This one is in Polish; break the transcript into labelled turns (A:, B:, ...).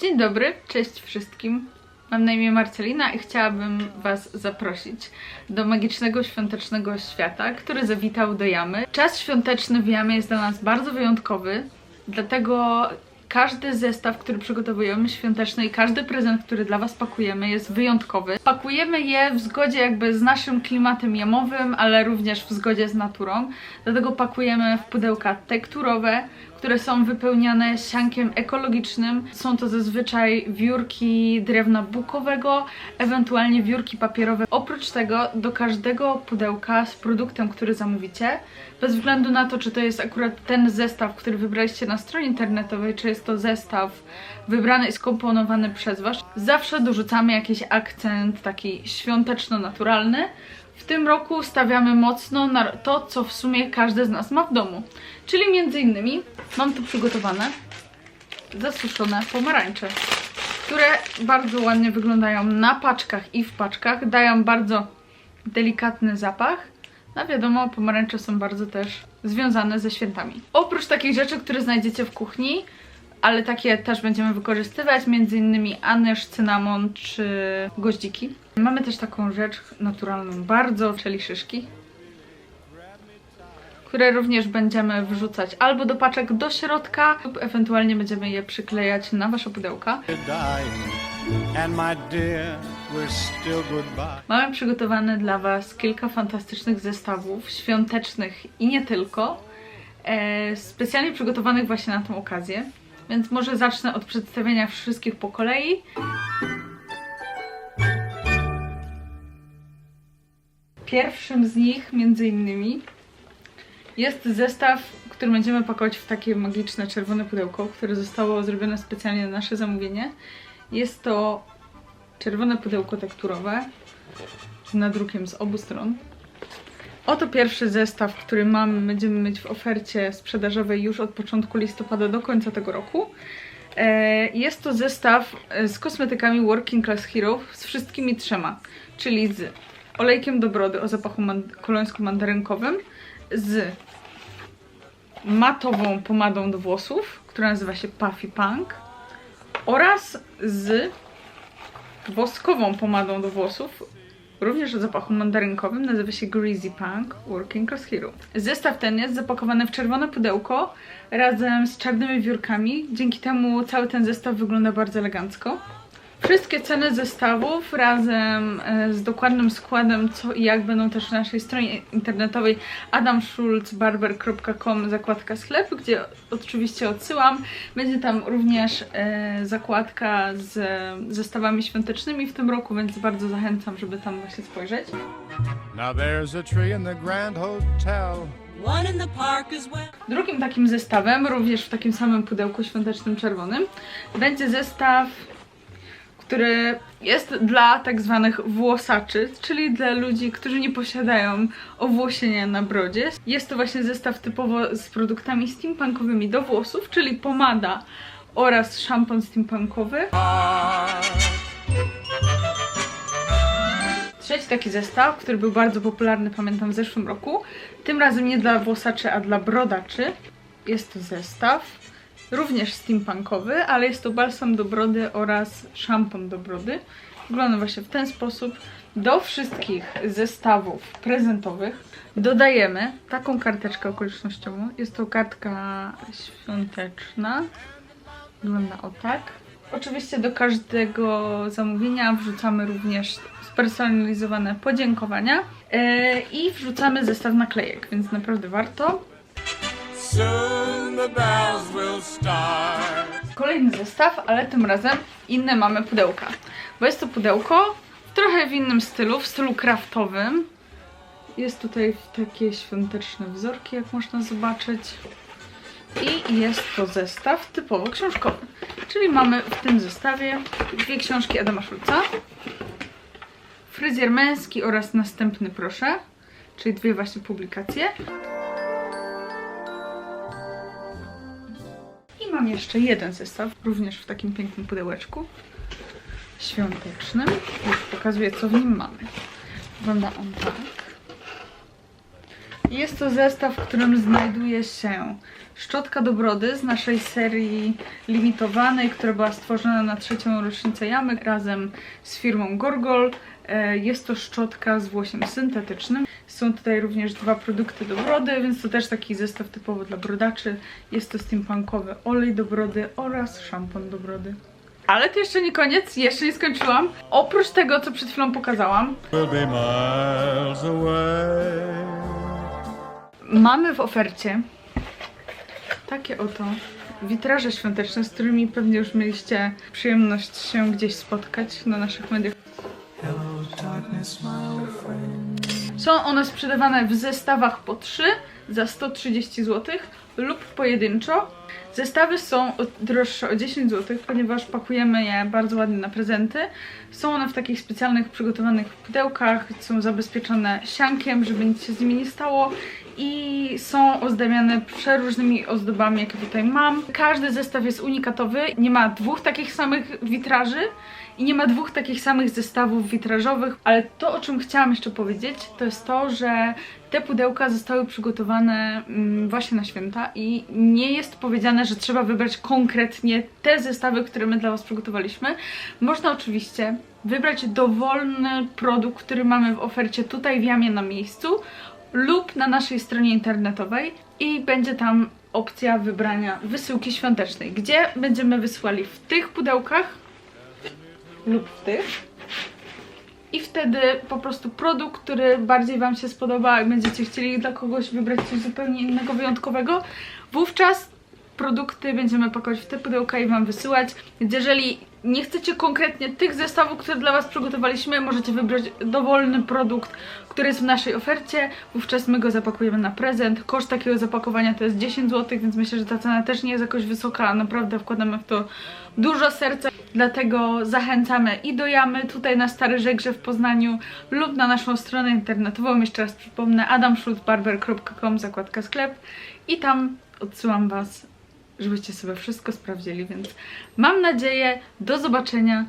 A: Dzień dobry, cześć wszystkim. Mam na imię Marcelina i chciałabym Was zaprosić do magicznego świątecznego świata, który zawitał do Jamy. Czas świąteczny w Jamie jest dla nas bardzo wyjątkowy, dlatego każdy zestaw, który przygotowujemy świąteczny i każdy prezent, który dla Was pakujemy jest wyjątkowy. Pakujemy je w zgodzie jakby z naszym klimatem jamowym, ale również w zgodzie z naturą. Dlatego pakujemy w pudełka tekturowe, które są wypełniane siankiem ekologicznym. Są to zazwyczaj wiórki drewna bukowego, ewentualnie wiórki papierowe. Oprócz tego do każdego pudełka z produktem, który zamówicie, bez względu na to, czy to jest akurat ten zestaw, który wybraliście na stronie internetowej, czy jest to zestaw wybrany i skomponowany przez Was, zawsze dorzucamy jakiś akcent taki świąteczno-naturalny. W tym roku stawiamy mocno na to, co w sumie każdy z nas ma w domu. Czyli między innymi mam tu przygotowane zasuszone pomarańcze, które bardzo ładnie wyglądają na paczkach i w paczkach. Dają bardzo delikatny zapach. No wiadomo, pomarańcze są bardzo też związane ze świętami. Oprócz takich rzeczy, które znajdziecie w kuchni, ale takie też będziemy wykorzystywać, między innymi anyż, cynamon czy goździki. Mamy też taką rzecz naturalną bardzo, czyli szyszki, które również będziemy wrzucać albo do paczek do środka, lub ewentualnie będziemy je przyklejać na wasze pudełka. Mamy przygotowane dla Was kilka fantastycznych zestawów świątecznych i nie tylko, e, specjalnie przygotowanych właśnie na tę okazję. Więc może zacznę od przedstawienia wszystkich po kolei. Pierwszym z nich, między innymi, jest zestaw, który będziemy pakować w takie magiczne czerwone pudełko, które zostało zrobione specjalnie na nasze zamówienie. Jest to czerwone pudełko tekturowe z nadrukiem z obu stron. Oto pierwszy zestaw, który mamy, będziemy mieć w ofercie sprzedażowej już od początku listopada do końca tego roku. E, Jest to zestaw e, z kosmetykami Working Class Hero z wszystkimi trzema, czyli z olejkiem do brody o zapachu man- kolońsko-mandarynkowym, z matową pomadą do włosów, która nazywa się Puffy Punk oraz z woskową pomadą do włosów, również o zapachu mandarynkowym, nazywa się Greasy Punk Working Class Hero. Zestaw ten jest zapakowany w czerwone pudełko razem z czarnymi wiórkami, dzięki temu cały ten zestaw wygląda bardzo elegancko. Wszystkie ceny zestawów razem e, z dokładnym składem co i jak będą też na naszej stronie internetowej adamschulzbarber.com zakładka sklep, gdzie oczywiście odsyłam. Będzie tam również e, zakładka z zestawami świątecznymi w tym roku, więc bardzo zachęcam, żeby tam właśnie spojrzeć.
B: Now there's a tree in the Grand Hotel.
A: Drugim takim zestawem, również w takim samym pudełku świątecznym czerwonym, będzie zestaw, który jest dla tak zwanych włosaczy, czyli dla ludzi, którzy nie posiadają owłosienia na brodzie. Jest to właśnie zestaw typowo z produktami steampunkowymi do włosów, czyli pomada oraz szampon steampunkowy. Trzeci taki zestaw, który był bardzo popularny, pamiętam w zeszłym roku. Tym razem nie dla włosaczy, a dla brodaczy. Jest to zestaw, również steampunkowy, ale jest to balsam do brody oraz szampon do brody. Wygląda właśnie w ten sposób. Do wszystkich zestawów prezentowych dodajemy taką karteczkę okolicznościową. Jest to kartka świąteczna. Wygląda o tak. Oczywiście do każdego zamówienia wrzucamy również spersonalizowane podziękowania yy, i wrzucamy zestaw naklejek, więc naprawdę warto.
B: Soon the bells will start.
A: Kolejny zestaw, ale tym razem inne mamy pudełka. Bo jest to pudełko trochę w innym stylu, w stylu kraftowym. Jest tutaj takie świąteczne wzorki, jak można zobaczyć. I jest to zestaw typowo książkowy. Czyli mamy w tym zestawie dwie książki Adama Szulca. Fryzjer męski oraz następny proszę. Czyli dwie właśnie publikacje. Mam jeszcze jeden zestaw, również w takim pięknym pudełeczku świątecznym. Już pokazuję, co w nim mamy. Wygląda on tak. Jest to zestaw, w którym znajduje się szczotka do brody z naszej serii limitowanej, która była stworzona na trzecią rocznicę jamy razem z firmą Gorgol. E, Jest to szczotka z włosiem syntetycznym. Są tutaj również dwa produkty do brody, więc to też taki zestaw typowo dla brodaczy. Jest to steampunkowy olej do brody oraz szampon do brody. Ale to jeszcze nie koniec, jeszcze nie skończyłam. Oprócz tego, co przed chwilą pokazałam,
B: We'll.
A: Mamy w ofercie takie oto witraże świąteczne, z którymi pewnie już mieliście przyjemność się gdzieś spotkać na naszych mediach. Są one sprzedawane w zestawach po 3 za 130 zł lub pojedynczo. Zestawy są droższe o 10 zł, ponieważ pakujemy je bardzo ładnie na prezenty. Są one w takich specjalnych przygotowanych pudełkach, są zabezpieczone siankiem, żeby nic się z nimi nie stało i są ozdabiane przeróżnymi ozdobami, jakie tutaj mam. Każdy zestaw jest unikatowy, nie ma dwóch takich samych witraży i nie ma dwóch takich samych zestawów witrażowych, ale to, o czym chciałam jeszcze powiedzieć, to jest to, że te pudełka zostały przygotowane mm, właśnie na święta i nie jest powiedziane, że trzeba wybrać konkretnie te zestawy, które my dla Was przygotowaliśmy. Można oczywiście wybrać dowolny produkt, który mamy w ofercie tutaj w jamie na miejscu lub na naszej stronie internetowej i będzie tam opcja wybrania wysyłki świątecznej, gdzie będziemy wysłali w tych pudełkach lub w tych. I wtedy po prostu produkt, który bardziej Wam się spodoba, jak będziecie chcieli dla kogoś wybrać coś zupełnie innego, wyjątkowego, wówczas produkty będziemy pakować w te pudełka i Wam wysyłać. Jeżeli nie chcecie konkretnie tych zestawów, które dla Was przygotowaliśmy, możecie wybrać dowolny produkt, który jest w naszej ofercie. Wówczas my go zapakujemy na prezent. Koszt takiego zapakowania to jest 10 zł, więc myślę, że ta cena też nie jest jakoś wysoka, a naprawdę wkładamy w to dużo serca. Dlatego zachęcamy i do Jamy tutaj na Stary Żegrze w Poznaniu lub na naszą stronę internetową. Jeszcze raz przypomnę adamschulzbarber.com zakładka sklep i tam odsyłam Was żebyście sobie wszystko sprawdzili, więc mam nadzieję, do zobaczenia